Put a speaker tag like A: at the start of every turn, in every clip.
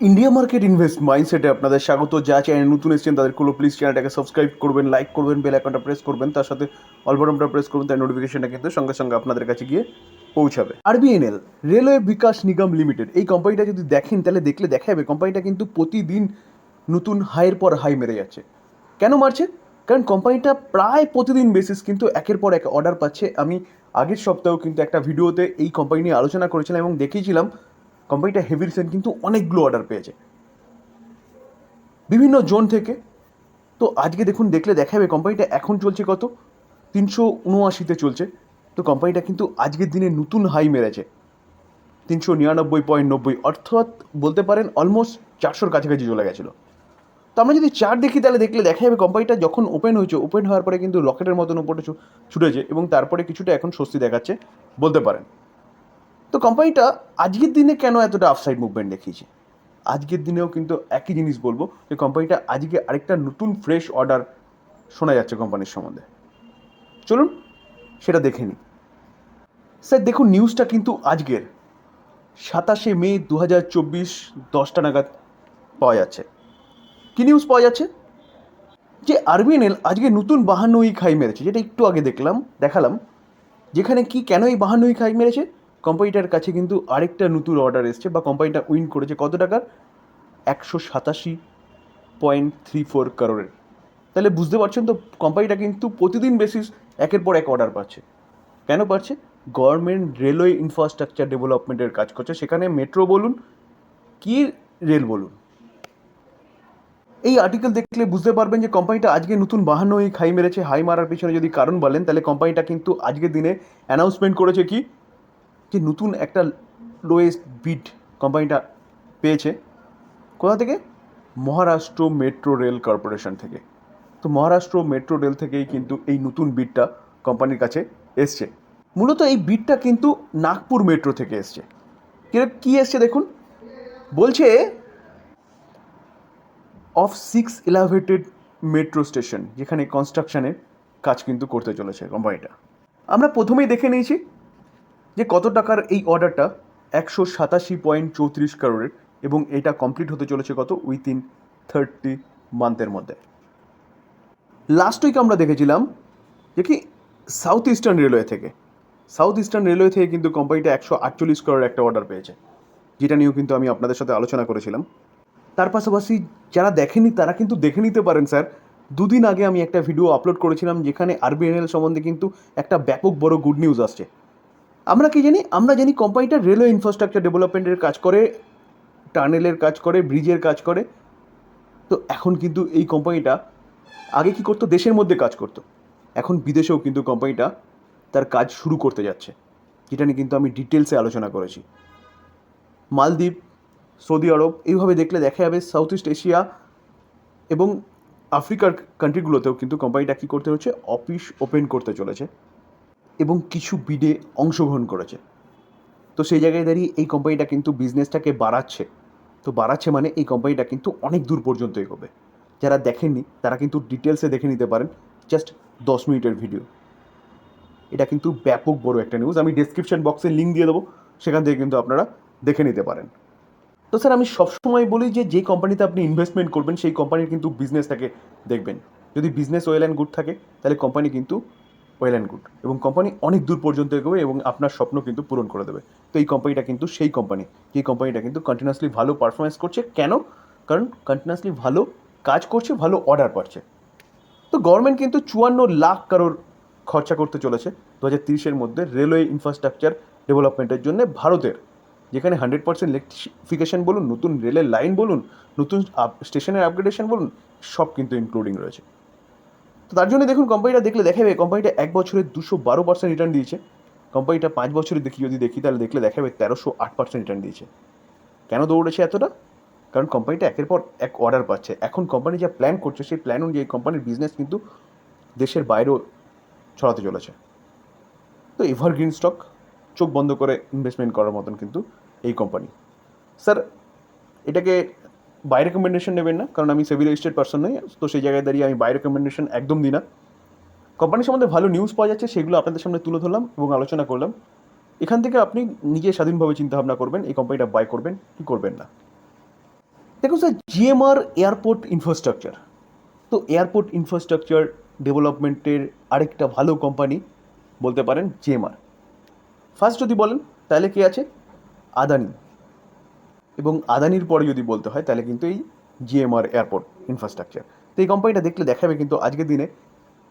A: India market invest মাইন্ডসেটে আপনাদের স্বাগত। যা চ্যানেল নতুন এসেছেন তাদের কোনো প্লিজ চ্যানেলটাকে সাবস্ক্রাইব করবেন লাইক করবেন বেল আইকনটা প্রেস করবেন। তার সাথে অল প্রেস করবেন তার নোটিফিকেশনটা কিন্তু সঙ্গে সঙ্গে আপনাদের কাছে গিয়ে পৌঁছাবে। আর RVNL railway Vikas Nigam limited এই কোম্পানিটা যদি দেখেন, তাহলে দেখলে দেখা যাবে কোম্পানিটা কিন্তু প্রতিদিন নতুন হাইয়ের পর হাই মেরে যাচ্ছে। কেন মারছে? কারণ কোম্পানিটা প্রায় প্রতিদিন বেসিস কিন্তু একের পর এক অর্ডার পাচ্ছে। আমি আগের সপ্তাহেও কিন্তু একটা ভিডিওতে এই কোম্পানি নিয়ে আলোচনা করেছিলাম এবং দেখিয়েছিলাম কোম্পানিটা হেভি রিসেন্ট কিন্তু অনেকগুলো অর্ডার পেয়েছে। বিভিন্ন জোন থেকে। তো আজকে দেখুন, দেখলে দেখা যাবে কোম্পানিটা এখন চলছে কত? তিনশো উনআশিতে চলছে। তো কোম্পানিটা কিন্তু আজকের দিনে নতুন হাই মেরেছে। তিনশো নিরানব্বই পয়েন্ট নব্বই, অর্থাৎ বলতে পারেন অলমোস্ট চারশোর কাছাকাছি চলে গেছিল। তো আমরা যদি চার দেখি, তাহলে দেখলে দেখা যাবে কোম্পানিটা যখন ওপেন হয়েছে ওপেন হওয়ার পরে কিন্তু রকেটের মতন উপরে ছুটেছে এবং তারপরে কিছুটা এখন স্বস্তি দেখাচ্ছে, বলতে পারেন। তো কোম্পানিটা আজকের দিনে কেন এতটা আফসাইড মুভমেন্ট দেখিয়েছে? আজকের দিনেও কিন্তু একই জিনিস বলব যে কোম্পানিটা আজকে আরেকটা নতুন ফ্রেশ অর্ডার শোনা যাচ্ছে কোম্পানির সম্বন্ধে। চলুন, সেটা দেখে নিই। স্যার, দেখুন নিউজটা কিন্তু আজকের। সাতাশে মে দু হাজার চব্বিশ দশটা নাগাদ পাওয়া যাচ্ছে। কী নিউজ পাওয়া যাচ্ছে? যে আরবিএনএল আজকে নতুন বাহান্ন হাই মেরেছে, যেটা একটু আগে দেখলাম, দেখালাম, যেখানে কি কেন এই বাহান্ন হাই মেরেছে? কোম্পানিটার কাছে কিন্তু আরেকটা নতুন অর্ডার এসছে বা কোম্পানিটা উইন করেছে। কত টাকার? একশো সাতাশি পয়েন্ট থ্রি ফোর কারোরের তাহলে বুঝতে পারছেন তো কোম্পানিটা কিন্তু প্রতিদিন বেসিস একের পর এক অর্ডার পাচ্ছে। কেন পাচ্ছে? গভর্নমেন্ট রেলওয়ে ইনফ্রাস্ট্রাকচার ডেভেলপমেন্টের কাজ করছে। সেখানে মেট্রো বলুন, কি রেল বলুন? এই আর্টিকেল দেখলে বুঝতে পারবেন যে কোম্পানিটা আজকে নতুন বাহান্ন হাই মেরেছে, হাই মারার পিছনে যদি কারণ বলেন, তাহলে কোম্পানিটা কিন্তু আজকের দিনে অ্যানাউন্সমেন্ট করেছে কি? যে নতুন একটা লোয়েস্ট বিড কোম্পানিটা পেয়েছে, কোথা থেকে? মহারাষ্ট্র মেট্রো রেল কর্পোরেশন থেকে। তো মহারাষ্ট্র মেট্রো রেল থেকেই কিন্তু এই নতুন বিডটা কোম্পানির কাছে এসছে। মূলত এই বিডটা কিন্তু নাগপুর মেট্রো থেকে এসছে। কী এসছে দেখুন? বলছে of six elevated metro station যেখানে কনস্ট্রাকশানের কাজ কিন্তু করতে চলেছে কোম্পানিটা আমরা প্রথমেই দেখে নিয়েছি যে কত টাকার এই অর্ডারটা? একশো সাতাশি পয়েন্ট চৌত্রিশ কারোরের এবং এটা কমপ্লিট হতে চলেছে কত? উইথিন থার্টি মান্থের মধ্যে। লাস্ট উইক আমরা দেখেছিলাম যে কি? সাউথ ইস্টার্ন রেলওয়ে থেকে। সাউথ ইস্টার্ন রেলওয়ে থেকে কিন্তু কোম্পানিটা একশো আটচল্লিশ করোড় একটা অর্ডার পেয়েছে, যেটা নিয়েও কিন্তু আমি আপনাদের সাথে আলোচনা করেছিলাম। তার পাশাপাশি যারা দেখেনি, তারা কিন্তু দেখে নিতে পারেন, স্যার। দুদিন আগে আমি একটা ভিডিও আপলোড করেছিলাম, যেখানে আরবিএনএল সম্বন্ধে কিন্তু একটা ব্যাপক বড় গুড নিউজ আসছে। আমরা কি জানি? আমরা জানি কোম্পানিটা রেলওয়ে ইনফ্রাস্ট্রাকচার ডেভেলপমেন্টের কাজ করে টানেলের কাজ করে ব্রিজের কাজ করে। তো এখন কিন্তু এই কোম্পানিটা আগে কি করতো? দেশের মধ্যে কাজ করতো। এখন বিদেশেও কিন্তু কোম্পানিটা তার কাজ শুরু করতে যাচ্ছে। যেটা নিয়ে কিন্তু আমি ডিটেলসে আলোচনা করেছি। মালদ্বীপ, সৌদি আরব, এইভাবে দেখলে দেখা যাবে সাউথ ইস্ট এশিয়া এবং আফ্রিকার কান্ট্রিগুলোতেও কিন্তু কোম্পানিটা কী করতে হচ্ছে? অফিস ওপেন করতে চলেছে। এবং কিছু বিডে অংশগ্রহণ করেছে। তো সেই জায়গায় দাঁড়িয়ে এই কোম্পানিটা কিন্তু বিজনেসটাকে বাড়াচ্ছে। তো বাড়াচ্ছে মানে এই কোম্পানিটা কিন্তু অনেক দূর পর্যন্ত এগোবে। যারা দেখেননি, তারা কিন্তু ডিটেলসে দেখে নিতে পারেন। জাস্ট দশ মিনিটের ভিডিও এটা কিন্তু ব্যাপক বড় একটা নিউজ আমি ডেসক্রিপশন বক্সে লিঙ্ক দিয়ে দেবো। সেখান থেকে কিন্তু আপনারা দেখে নিতে পারেন। তো স্যার আমি সবসময় বলি যে যে কোম্পানিতে আপনি ইনভেস্টমেন্ট করবেন, সেই কোম্পানির কিন্তু বিজনেসটাকে দেখবেন। যদি বিজনেস ওয়েল অ্যান্ড গুড থাকে, তাহলে কোম্পানি কিন্তু ওয়েল অ্যান্ড গুড এবং কোম্পানি অনেক দূর পর্যন্ত এগোবে এবং আপনার স্বপ্ন কিন্তু পূরণ করে দেবে। তো এই কোম্পানিটা কিন্তু সেই কোম্পানি যে কোম্পানিটা কিন্তু কন্টিনিউয়াসলি ভালো পারফরমেন্স করছে। কেন? কারণ কন্টিনিউয়াসলি ভালো কাজ করছে, ভালো অর্ডার পাচ্ছে। তো গভর্নমেন্ট কিন্তু চুয়ান্ন লাখ কারোর খরচা করতে চলেছে। দু হাজার তিরিশের মধ্যে রেলওয়ে ইনফ্রাস্ট্রাকচার ডেভেলপমেন্টের জন্য ভারতের। যেখানে হান্ড্রেড পার্সেন্ট ইলেকট্রিফিকেশন বলুন, নতুন রেলের লাইন বলুন, নতুন স্টেশনের আপগ্রেডেশন বলুন, সব কিন্তু ইনক্লুডিং রয়েছে। তো তার জন্য দেখুন কোম্পানিটা দেখলে দেখাবে কোম্পানিটা এক বছরে দুশো বারো পার্সেন্ট রিটার্ন দিয়েছে। কোম্পানিটা পাঁচ বছরে দেখি, যদি দেখি তাহলে দেখলে দেখা যাবে তেরোশো আট পার্সেন্ট রিটার্ন দিয়েছে। কেন দৌড়েছে এতটা? কারণ কোম্পানিটা একের পর এক অর্ডার পাচ্ছে। এখন কোম্পানি যা প্ল্যান করছে, সেই প্ল্যান অনুযায়ী কোম্পানির বিজনেস কিন্তু দেশের বাইরেও ছড়াতে চলেছে। তো এভারগ্রিন স্টক চোখ বন্ধ করে ইনভেস্টমেন্ট করার মতন কিন্তু এই কোম্পানি স্যার এটাকে বাই রেকমেন্ডেশন নেবেন না, কারণ আমি সেভি রেজিস্টার্ড পার্সন নই, তো সেই জায়গায় দাঁড়িয়ে আমি বাই রেকমেন্ডেশন একদম দিই না। কোম্পানির সম্বন্ধে ভালো নিউজ পাওয়া যাচ্ছে, সেগুলো আপনাদের সামনে তুলে ধরলাম এবং আলোচনা করলাম। এখান থেকে আপনি নিজে স্বাধীনভাবে চিন্তা ভাবনা করবেন, এই কোম্পানিটা বাই করবেন, কি করবেন না। দেখুন স্যার জিএমআর এয়ারপোর্ট ইনফ্রাস্ট্রাকচার তো এয়ারপোর্ট ইনফ্রাস্ট্রাকচার ডেভেলপমেন্টের আরেকটা ভালো কোম্পানি বলতে পারেন জিএমআর ফার্স্ট যদি বলেন, তাহলে কে আছে? আদানি। এবং আদানির পরে যদি বলতে হয়, তাহলে কিন্তু এই জিএমআর এয়ারপোর্ট ইনফ্রাস্ট্রাকচার তো এই কোম্পানিটা দেখলে দেখাবে কিন্তু আজকের দিনে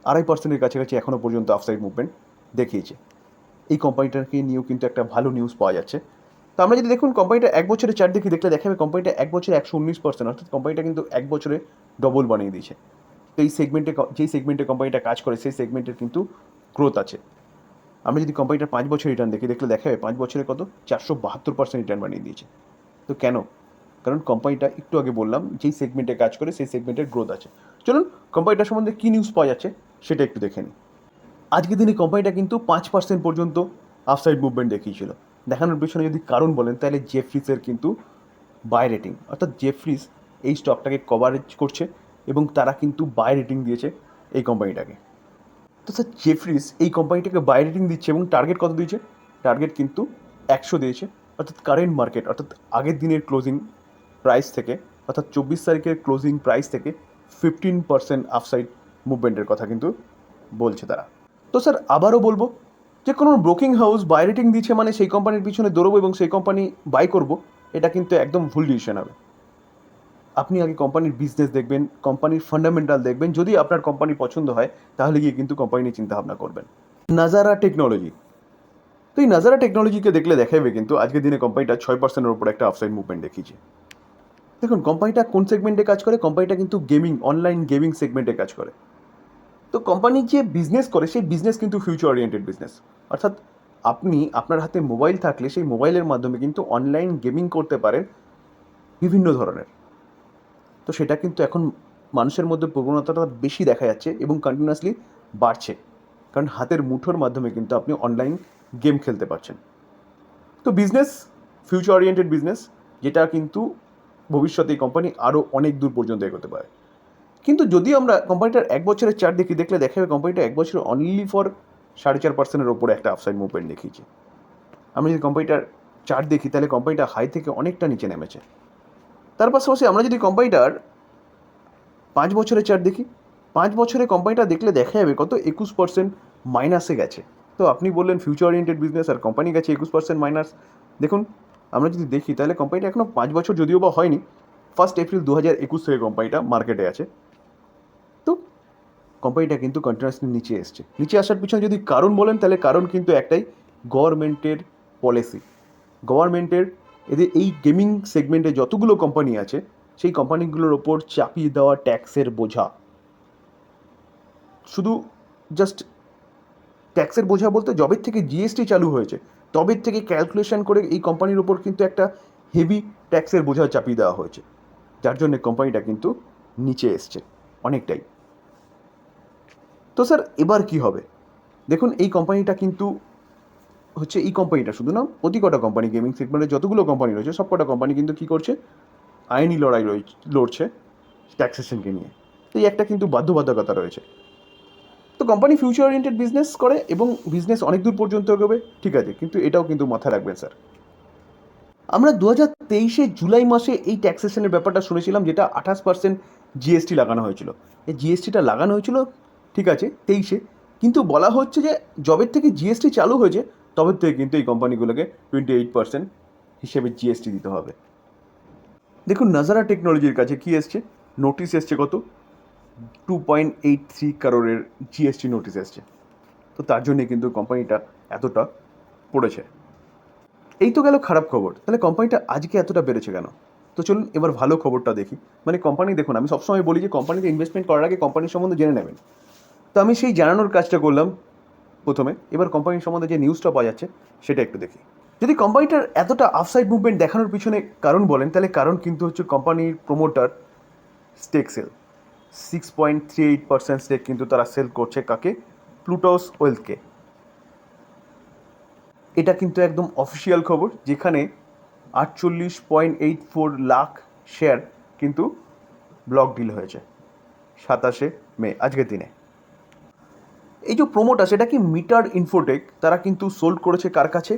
A: আড়াই পার্সেন্টের কাছাকাছি এখনও পর্যন্ত আফসাইড মুভমেন্ট দেখিয়েছে। এই কোম্পানিটাকে নিয়েও কিন্তু একটা ভালো নিউজ পাওয়া যাচ্ছে। তো আমরা যদি দেখুন কোম্পানিটা এক বছরের চার দেখি, দেখলে দেখাবে কোম্পানিটা এক বছরে একশো উনিশ পার্সেন্ট অর্থাৎ কোম্পানিটা কিন্তু এক বছরে ডবল বানিয়ে দিয়েছে। তো এই সেগমেন্টে যেই সেগমেন্টে কোম্পানিটা কাজ করে, সেই সেগমেন্টের কিন্তু গ্রোথ আছে। আমরা যদি কোম্পানিটার পাঁচ বছর রিটার্ন দেখি, দেখলে দেখা যাবে পাঁচ বছরে কত? চারশো বাহাত্তর পার্সেন্ট রিটার্ন বানিয়ে দিয়েছে। তো কেন? কারণ কোম্পানিটা একটু আগে বললাম, যেই সেগমেন্টে কাজ করে সেই সেগমেন্টের গ্রোথ আছে। চলুন কোম্পানিটার সম্বন্ধে কী নিউজ পাওয়া যাচ্ছে সেটা একটু দেখে নিই। আজকের দিনে কোম্পানিটা কিন্তু পাঁচ পার্সেন্ট পর্যন্ত আফসাইড মুভমেন্ট দেখিয়েছিল। দেখানোর পেছনে যদি কারণ বলেন, তাহলে জেফ্রিসের কিন্তু বাই রেটিং অর্থাৎ জেফ্রিস এই স্টকটাকে কভারেজ করছে এবং তারা কিন্তু বাই রেটিং দিয়েছে এই কোম্পানিটাকে তো স্যার জেফ্রিস এই কোম্পানিটাকে বাই রেটিং দিচ্ছে এবং টার্গেট কত দিয়েছে? টার্গেট কিন্তু একশো দিয়েছে। অর্থাৎ কারেন্ট মার্কেট অর্থাৎ আগের দিনের ক্লোজিং প্রাইস থেকে, অর্থাৎ চব্বিশ তারিখের ক্লোজিং প্রাইস থেকে ফিফটিন পার্সেন্ট আফসাইড মুভমেন্টের কথা কিন্তু বলছে তারা। তো স্যার আবারও বলব যে কোনো ব্রোকিং হাউস বাই রেটিং দিচ্ছে মানে সেই কোম্পানির পিছনে দৌড়বো এবং সেই কোম্পানি বাই করব, এটা কিন্তু একদম ভুল ডিসিশন হবে। আপনি আগে কোম্পানির বিজনেস দেখবেন কোম্পানির ফান্ডামেন্টাল দেখবেন, যদি আপনার কোম্পানি পছন্দ হয়, তাহলে গিয়ে কিন্তু কোম্পানি নিয়ে চিন্তাভাবনা করবেন। নাজারা টেকনোলজি তো এই নাজারা টেকনোলজিকে দেখলে দেখাবে কিন্তু আজকের দিনে কোম্পানিটা ছয় পার্সেন্টের উপর একটা আফসাইড মুভমেন্ট দেখিয়েছে দেখুন কোম্পানিটা কোন সেগমেন্টে কাজ করে কোম্পানিটা কিন্তু গেমিং অনলাইন গেমিং সেগমেন্টে কাজ করে। তো কোম্পানি যে বিজনেস করে, সেই বিজনেস কিন্তু ফিউচার ওরিয়েন্টেড বিজনেস অর্থাৎ আপনি, আপনার হাতে মোবাইল থাকলে সেই মোবাইলের মাধ্যমে কিন্তু অনলাইন গেমিং করতে পারেন বিভিন্ন ধরনের। তো সেটা কিন্তু এখন মানুষের মধ্যে প্রবণতাটা বেশি দেখা যাচ্ছে এবং কন্টিনিউয়াসলি বাড়ছে। কারণ হাতের মুঠোর মাধ্যমে কিন্তু আপনি অনলাইন গেম খেলতে পারছেন। তো বিজনেস ফিউচার ওরিয়েন্টেড বিজনেস যেটা কিন্তু ভবিষ্যতে এই কোম্পানি আরও অনেক দূর পর্যন্ত এগোতে পারে। কিন্তু যদি আমরা কোম্পানিটার এক বছরের চার্ট দেখি, দেখলে দেখা যাবে কোম্পানিটা এক বছরে অনলি ফর সাড়ে চার পার্সেন্টের ওপরে একটা আপসাইড মুভমেন্ট দেখিয়েছে। আমরা যদি কোম্পানিটার চার্ট দেখি, তাহলে কোম্পানিটা হাই থেকে অনেকটা নিচে নেমেছে। তার পাশাপাশি আমরা যদি কোম্পানিটার পাঁচ বছরের চার্ট দেখি, পাঁচ বছরে কোম্পানিটা দেখলে দেখা যাবে কত একুশ পার্সেন্ট মাইনাসে গেছে। তো আপনি বললেন ফিউচার ওরিয়েন্টেড বিজনেস আর কোম্পানি গেছে একুশ পার্সেন্ট মাইনাস দেখুন, আমরা যদি দেখি, তাহলে কোম্পানিটা এখনও পাঁচ বছর যদিও বা হয়নি ফার্স্ট এপ্রিল দু হাজার একুশ থেকে কোম্পানিটা মার্কেটে আছে। তো কোম্পানিটা কিন্তু কন্টিনিউয়াসলি নিচে এসছে। নিচে আসার পিছনে যদি কারণ বলেন, তাহলে কারণ কিন্তু একটাই গভর্নমেন্টের পলিসি গভর্নমেন্টের এদের এই গেমিং সেগমেন্টে যতগুলো কোম্পানি আছে, সেই কোম্পানিগুলোর ওপর চাপিয়ে দেওয়া ট্যাক্সের বোঝা। শুধু জাস্ট ট্যাক্সের বোঝা বলতে জবের থেকে জিএসটি চালু হয়েছে, তবের থেকে ক্যালকুলেশন করে এই কোম্পানির ওপর কিন্তু একটা হেভি ট্যাক্সের বোঝা চাপিয়ে দেওয়া হয়েছে। যার জন্য কোম্পানিটা কিন্তু নিচে এসছে অনেকটাই। তো স্যার, এবার কি হবে? দেখুন, এই কোম্পানিটা কিন্তু হচ্ছে এই কোম্পানিটা শুধু না অতি কটা কোম্পানি গেমিং সেগমেন্টে যতগুলো কোম্পানি রয়েছে সব কটা কোম্পানি কিন্তু কী করছে? আইনি লড়াই রয়েছে, লড়ছে ট্যাক্সেশনকে নিয়ে। তো এই একটা কিন্তু বাধ্যবাধকতা রয়েছে। তো কোম্পানি ফিউচার ওরিয়েন্টেড বিজনেস করে এবং বিজনেস অনেক দূর পর্যন্ত এগোবে, ঠিক আছে, কিন্তু এটাও কিন্তু মাথায় রাখবেন স্যার আমরা দু হাজার তেইশে জুলাই মাসে এই ট্যাক্সেশনের ব্যাপারটা শুনেছিলাম, যেটা আঠাশ পার্সেন্ট জিএসটি লাগানো হয়েছিল। এই জিএসটিটা লাগানো হয়েছিল, ঠিক আছে, তেইশে। কিন্তু বলা হচ্ছে যে জবের থেকে জিএসটি চালু হয়েছে তবে থেকে কিন্তু এই কোম্পানিগুলোকে টোয়েন্টি এইট পার্সেন্ট হিসেবে জিএসটি দিতে হবে। দেখুন নাজারা টেকনোলজির কাছে কি এসছে? নোটিশ এসছে কত? টু পয়েন্ট এইট থ্রি কারোরের জিএসটি নোটিশ এসছে। তো তার জন্যে কিন্তু কোম্পানিটা এতটা পড়েছে। এই তো গেল খারাপ খবর। তাহলে কোম্পানিটা আজকে এতটা বেড়েছে কেন? তো চলুন এবার ভালো খবরটা দেখি। মানে কোম্পানি দেখুন, আমি সবসময় বলি যে কোম্পানিতে ইনভেস্টমেন্ট করার আগে কোম্পানির সম্বন্ধে জেনে নেবেন। তো আমি সেই জানানোর কাজটা করলাম প্রথমে। এবার কোম্পানির সম্বন্ধে যে নিউজটা পাওয়া যাচ্ছে, সেটা একটু দেখি। যদি কোম্পানিটার এতটা আফসাইড মুভমেন্ট দেখানোর পিছনে কারণ বলেন, তাহলে কারণ কিন্তু হচ্ছে কোম্পানির promoter stake sale six point three eight percent stake কিন্তু তারা সেল করছে কাকে? প্লুটোস ওয়েলথকে এটা কিন্তু একদম অফিসিয়াল খবর, যেখানে আটচল্লিশ point eight four lakh share কিন্তু ব্লক ডিল হয়েছে সাতাশে মে, আজকের দিনে। এই যে প্রোমোটা সেটা কি মিটার ইনফোটেক তারা কিন্তু সোল্ড করেছে কার কাছে?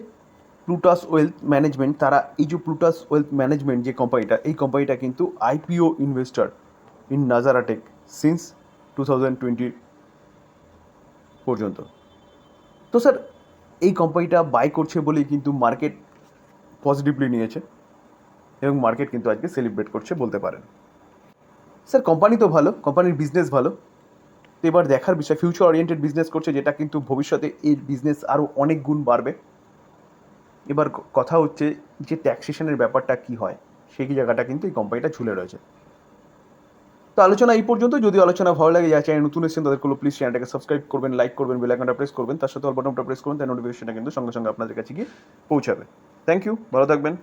A: প্লুটাস ওয়েলথ ম্যানেজমেন্ট তারা এই যে প্লুটাস ওয়েলথ ম্যানেজমেন্ট যে কোম্পানিটা এই কোম্পানিটা কিন্তু IPO investor in Nazara Tech since two thousand twenty পর্যন্ত। তো স্যার, এই কোম্পানিটা বাই করছে বলেই কিন্তু মার্কেট পজিটিভলি নিয়েছে এবং মার্কেট কিন্তু আজকে সেলিব্রেট করছে বলতে পারেন। স্যার কোম্পানি তো ভালো কোম্পানির বিজনেস ভালো। তো এবার দেখার বিষয় ফিউচার ওরিয়েন্টেড বিজনেস করছে যেটা কিন্তু ভবিষ্যতে এই বিজনেস আরও অনেক গুণ বাড়বে। এবার কথা হচ্ছে যে ট্যাক্সেশনের ব্যাপারটা কি হয়, সেই জায়গাটা কিন্তু এই কোম্পানিটা ঝুলে রয়েছে। তো আলোচনা এই পর্যন্ত। যদি আলোচনা ভালো লাগে যা নতুন এসেছেন তাদের কোনো প্লিজ চ্যানেলটাকে সাবস্ক্রাইব করবেন লাইক করবেন বেল আইকনটা প্রেস করবেন। তার সাথে অল বাটনটা প্রেস করবেন তার নোটিফিকেশনটা কিন্তু সঙ্গে সঙ্গে আপনাদের কাছে গিয়ে পৌঁছাবে। থ্যাংক ইউ ভালো থাকবেন।